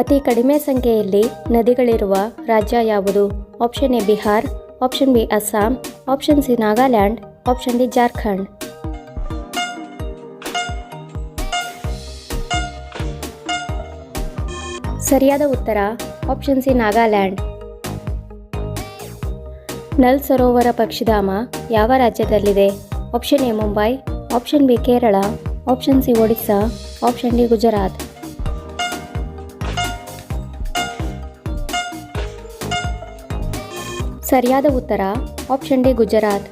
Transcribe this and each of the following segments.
ಅತಿ ಕಡಿಮೆ ಸಂಖ್ಯೆಯಲ್ಲಿ ನದಿಗಳಿರುವ ರಾಜ್ಯ ಯಾವುದು? Option A Bihar option B Assam option C Nagaland option D Jharkhand. ಸರಿಯಾದ ಉತ್ತರ ಆಪ್ಷನ್ ಸಿ ನಾಗಾಲ್ಯಾಂಡ್. ನಲ್ ಸರೋವರ ಪಕ್ಷಿಧಾಮ ಯಾವ ರಾಜ್ಯದಲ್ಲಿದೆ? Option A Mumbai option B Kerala option C Odisha option D Gujarat. ಸರಿಯಾದ ಉತ್ತರ ಆಪ್ಷನ್ ಡಿ ಗುಜರಾತ್.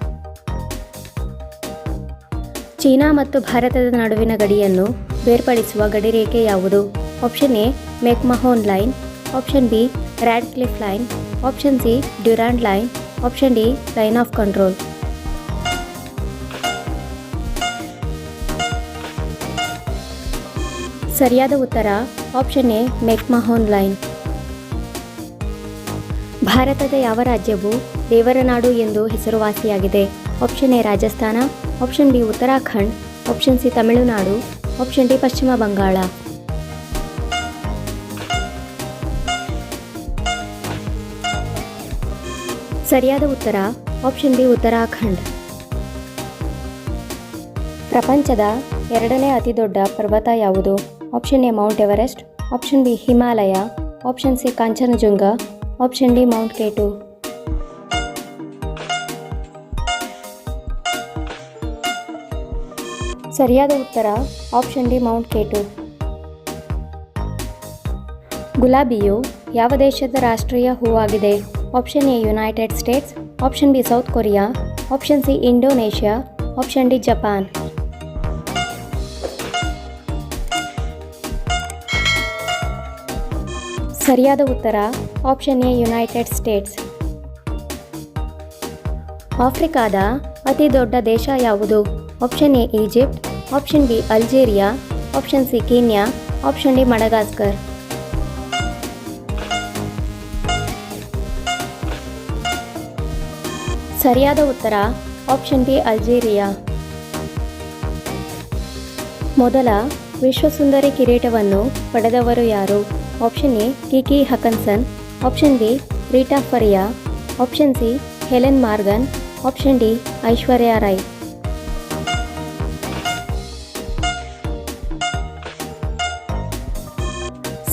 ಚೀನಾ ಮತ್ತು ಭಾರತದ ನಡುವಿನ ಗಡಿಯನ್ನು ಬೇರ್ಪಡಿಸುವ ಗಡಿರೇಖೆ ಯಾವುದು? Option A, McMahon line option B Radcliffe line option C, Durand line option D, line of control. ಸರಿಯಾದ ಉತ್ತರ ಆಪ್ಷನ್ ಎ, ಮೆಕ್ಮಹೋನ್ ಲೈನ್. ಭಾರತದ ಯಾವ ರಾಜ್ಯವು ದೇವರ ನಾಡು ಎಂದು ಹೆಸರುವಾಸಿಯಾಗಿದೆ? Option A Rajasthan, option B Uttarakhand, option C Tamil Nadu, option D ಪಶ್ಚಿಮ ಬಂಗಾಳ. ಸರಿಯಾದ ಉತ್ತರ, ಆಪ್ಷನ್ ಬಿ ಉತ್ತರಾಖಂಡ್. ಪ್ರಪಂಚದ ಎರಡನೇ ಅತಿದೊಡ್ಡ ಪರ್ವತ ಯಾವುದು? Option A Mount Everest, option B Himalaya, option C Kanchenjunga option D Mount K two ಸರಿಯಾದ ಉತ್ತರ option D Mount K two ಗುಲಾಬಿಯು ಯಾವ ದೇಶದ ರಾಷ್ಟ್ರೀಯ ಹೂವಾಗಿದೆ? Option A United States option B South Korea option C Indonesia option D Japan ಸರಿಯಾದ ಉತ್ತರ option A United States ಆಫ್ರಿಕಾದ ಅತಿ ದೊಡ್ಡ ದೇಶ ಯಾವುದು? Option A Egypt option B Algeria option C Kenya option D Madagascar ಸರಿಯಾದ ಉತ್ತರ ಆಪ್ಷನ್ ಬಿ ಅಲ್ಜೀರಿಯಾ ಮೊದಲ ವಿಶ್ವಸುಂದರಿ ಕಿರೀಟವನ್ನು ಪಡೆದವರು ಯಾರು? Option A Kiki Hakansson option B Reita Faria option C Helen Morgan option D Aishwarya Rai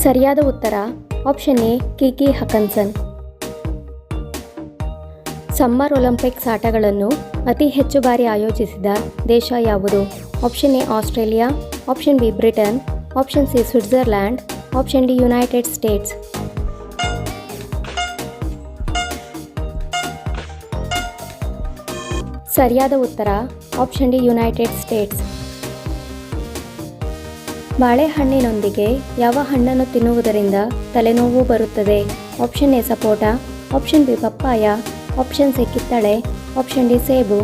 ಸರಿಯಾದ ಉತ್ತರ option A Kiki Hakansson summer Olympics ಆಟಗಳನ್ನು ಅತಿ ಹೆಚ್ಚು ಬಾರಿ ಆಯೋಜಿಸಿದ ದೇಶ ಯಾವುದು? Option A Australia option B Britain option C Switzerland option D United States ಸರಿಯಾದ ಉತ್ತರ ಆಪ್ಷನ್ ಡಿ ಯುನೈಟೆಡ್ ಸ್ಟೇಟ್ಸ್ ಬಾಳೆಹಣ್ಣಿನೊಂದಿಗೆ ಯಾವ ಹಣ್ಣನ್ನು ತಿನ್ನುವುದರಿಂದ ತಲೆನೋವು ಬರುತ್ತದೆ? Option A, sapota option B, papaya option C, ಕಿತ್ತಳೆ ಆಪ್ಷನ್ ಡಿ, ಸೇಬು.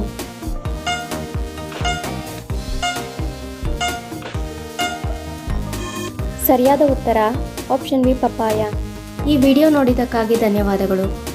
ಸರಿಯಾದ ಉತ್ತರ ಆಪ್ಷನ್ ಬಿ, ಪಪ್ಪಾಯ. ಈ ವಿಡಿಯೋ ನೋಡಿದ್ದಕ್ಕಾಗಿ ಧನ್ಯವಾದಗಳು.